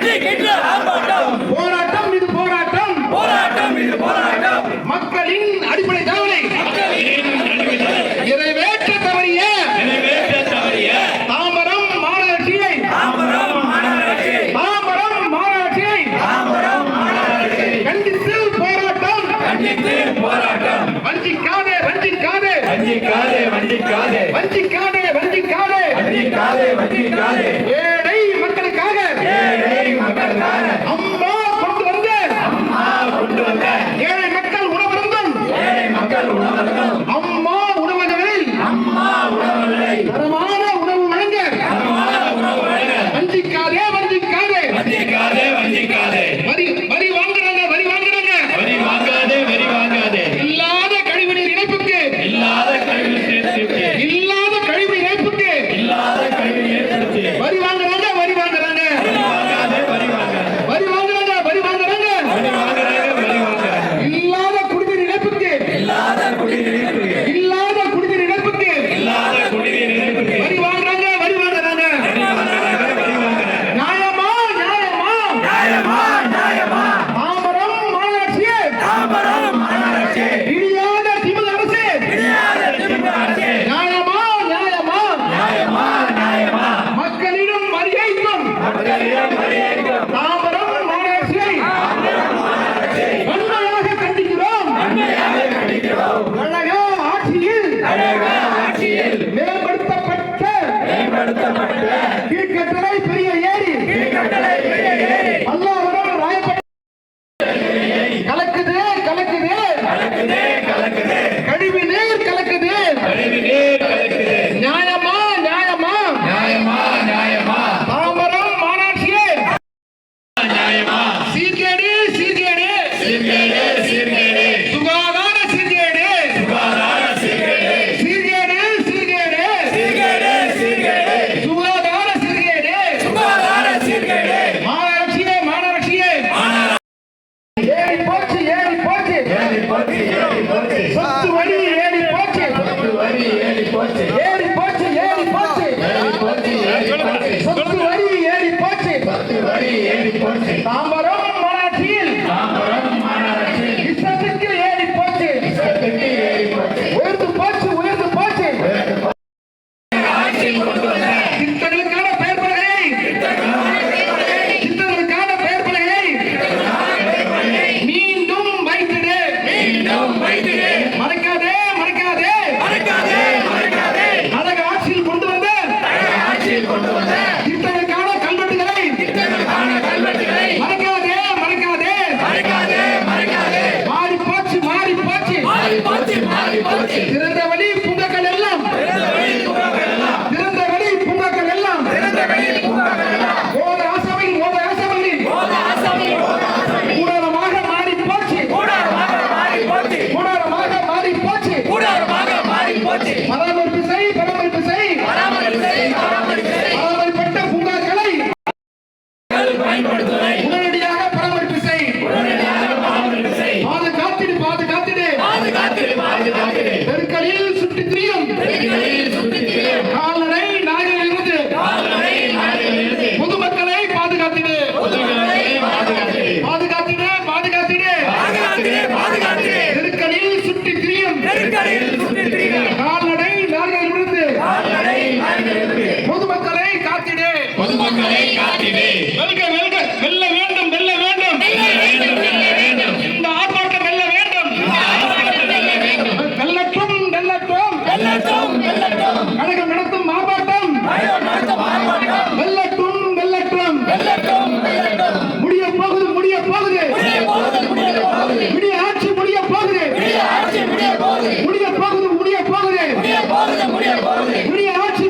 கண்டிக்கின்ற ஆர்ப்பாட்டம். போராட்டம் இது போராட்டம். போராட்டம் இது போராட்டம். மக்களின் அடிப்படை தவறை நிறைவேற்ற தவறிய நிறைவேற்ற தவறிய தாம்பரம் மாநகராட்சியை. தாம்பரம் மாநகராட்சியை. தாம்பரம் மாநகராட்சியை. தாம்பரம் வஞ்சிக்காதே வஞ்சிக்காதே. வஞ்சிக்காதே வஞ்சிக்காதே. வஞ்சிக்காதே por Madre, madre. முடிய போகுது. முடிய போகுது முடிய ஆட்சி